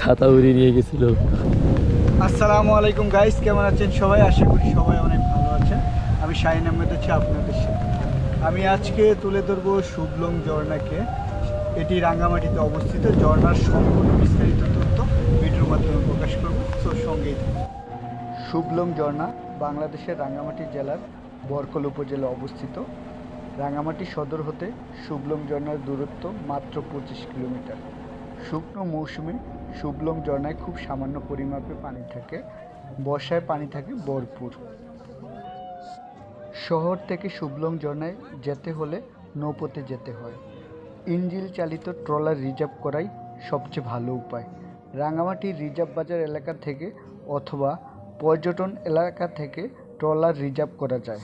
ছাতা উড়িয়ে নিয়ে গেছিল। আসসালামু আলাইকুম গাইস কেমন আছেন সবাই? আশা করি সবাই অনেক ভালো আছেন। আমি শাহিন আহমেদ আছি আপনাদের সাথে। আমি আজকে তুলে ধরবো শুভলং ঝর্ণাকে। এটি রাঙ্গামাটিতে অবস্থিত। ঝর্ণার সম্পূর্ণ বিস্তারিত তথ্য ভিডিওর মাধ্যমে প্রকাশ করব, তো সঙ্গেই। শুভলং ঝর্ণা বাংলাদেশের রাঙ্গামাটি জেলার বরকল উপজেলা অবস্থিত। রাঙ্গামাটি সদর হতে শুভলং ঝর্ণার দূরত্ব মাত্র পঁচিশ কিলোমিটার। শুকনো মৌসুমে শুভলং ঝর্ণায় খুব সামান্য পরিমাপে পানি থাকে। বর্ষায় পানি থাকে ভরপুর। শহর থেকে শুভলং ঝর্ণায় যেতে হলে নৌপথে যেতে হয়। ইঞ্জিল চালিত ট্রলার রিজার্ভ করাই সবচেয়ে ভালো উপায়। রাঙামাটি রিজার্ভ বাজার এলাকা থেকে অথবা পর্যটন এলাকা থেকে ট্রলার রিজার্ভ করা যায়।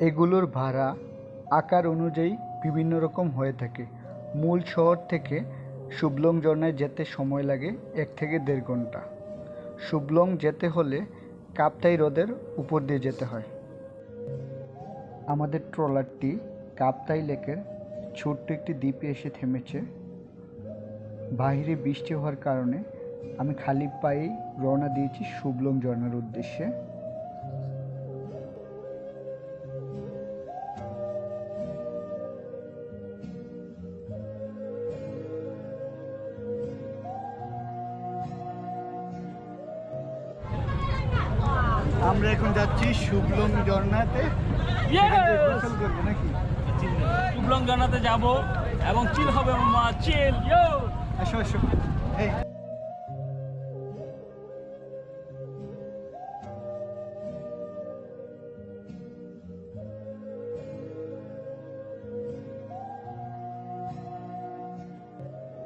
এগুলোর ভাড়া, আকার অনুযায়ী বিভিন্ন রকম হয়ে থাকে। মূল শহর থেকে শুভলং ঝর্ণায় যেতে সময় লাগে এক থেকে দেড় ঘণ্টা। শুভলং যেতে হলে কাপ্তাই হ্রদের উপর দিয়ে যেতে হয়। আমাদের ট্রলারটি কাপ্তাই লেকের ছোট্ট একটি দ্বীপে এসে থেমেছে। বাইরে বৃষ্টি হওয়ার কারণে আমি খালি পায়েই রওনা দিয়েছি শুভলং ঝর্ণার উদ্দেশ্যে। আমরা এখন যাচ্ছি শুভলং ঝর্ণাতে নাকি? শুভলং জানাতে যাব এবং চিল হবে মা চিল আসো আসো। এই।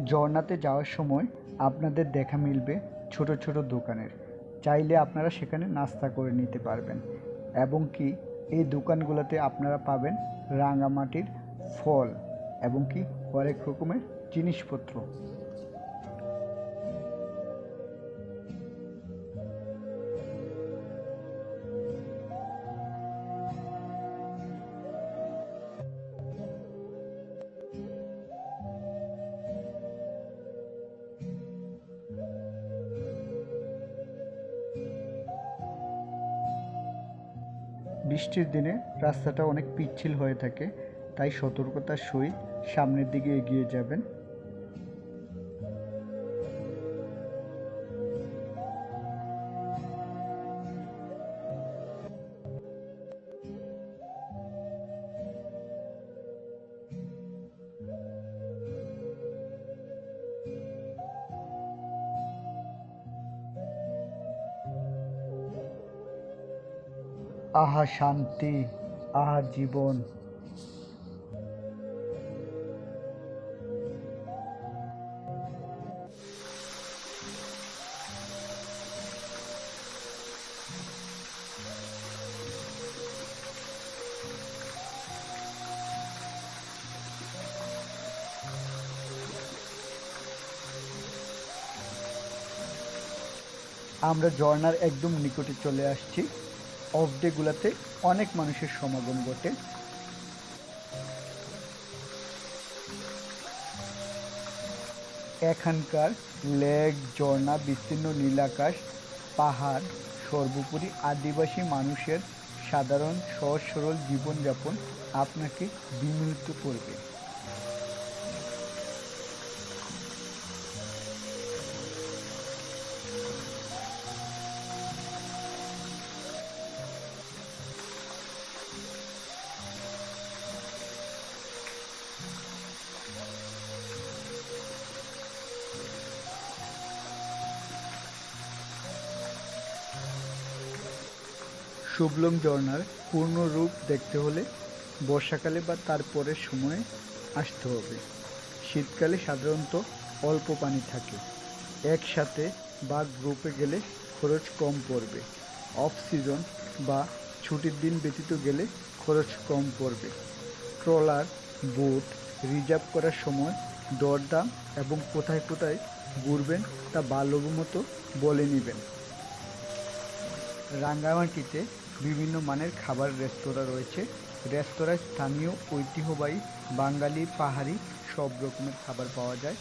ঝর্ণাতে যাওয়ার সময় আপনাদের দেখা মিলবে ছোট ছোট দোকানের। চাইলে আপনারা সেখানে নাস্তা করে নিতে পারবেন। এবং কি এই দোকানগুলোতে আপনারা পাবেন রাঙামাটির ফল এবং কি হরেক রকমের জিনিসপত্র। বৃষ্টির দিনে রাস্তাটা অনেক পিচ্ছিল হয়ে থাকে তাই সতর্কতার সহিত সামনের দিকে এগিয়ে যাবেন। আহা শান্তি আহা জীবন। আমরা ঝর্ণার একদম নিকটে চলে আসছি। অফ ডেগুলাতে অনেক মানুষের সমাগম ঘটে। এখানকার লেক, ঝর্ণা, বিস্তীর্ণ নীলাকাশ, পাহাড়, সর্বোপরি আদিবাসী মানুষের সাধারণ সহজ সরল জীবনযাপন আপনাকে বিমোহিত করবে। শুভলং ঝর্ণার পূর্ণ রূপ দেখতে হলে বর্ষাকালে বা তার পরের সময়ে আসতে হবে। শীতকালে সাধারণত অল্প পানি থাকে। একসাথে বা গ্রুপে গেলে খরচ কম পড়বে। অফ সিজন বা ছুটির দিন ব্যতীত গেলে খরচ কম পড়বে। ট্রলার, বোট, রিজার্ভ করার সময় দরদাম এবং কোথায় কোথায় ঘুরবেন তা ভালোমতো বলে নেবেন। রাঙ্গামাটিতে বিভিন্ন মানের খাবার রেস্তোরাঁ রয়েছে। রেস্তোরাঁয় স্থানীয় ঐতিহ্যবাহী বাঙালি পাহাড়ি সব রকমের খাবার পাওয়া যায়।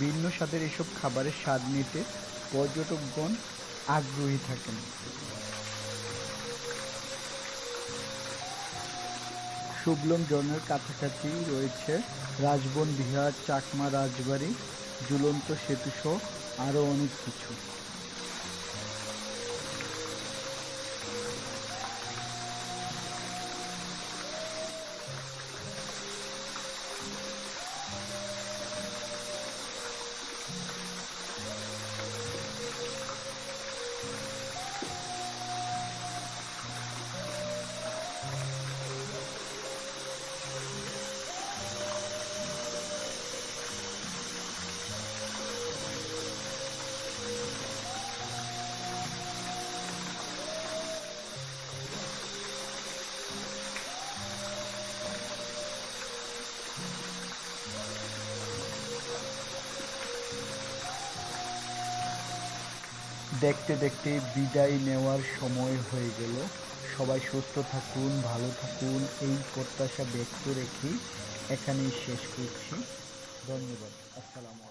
ভিন্ন স্বাদের এসব খাবারের স্বাদ নিতে পর্যটকগণ আগ্রহী থাকেন। শুভলম জনের কাছাকাছি রয়েছে রাজবন বিহার, চাকমা রাজবাড়ি, ঝুলন্ত সেতু সহ আরও অনেক কিছু। দেখতে দেখতে বিদায় নেওয়ার সময় হয়ে গেল। সবাই সুস্থ থাকুন, ভালো থাকুন। এই প্রত্যাশা ব্যক্ত রেখে এখানেই শেষ করছি। ধন্যবাদ। আসসালামু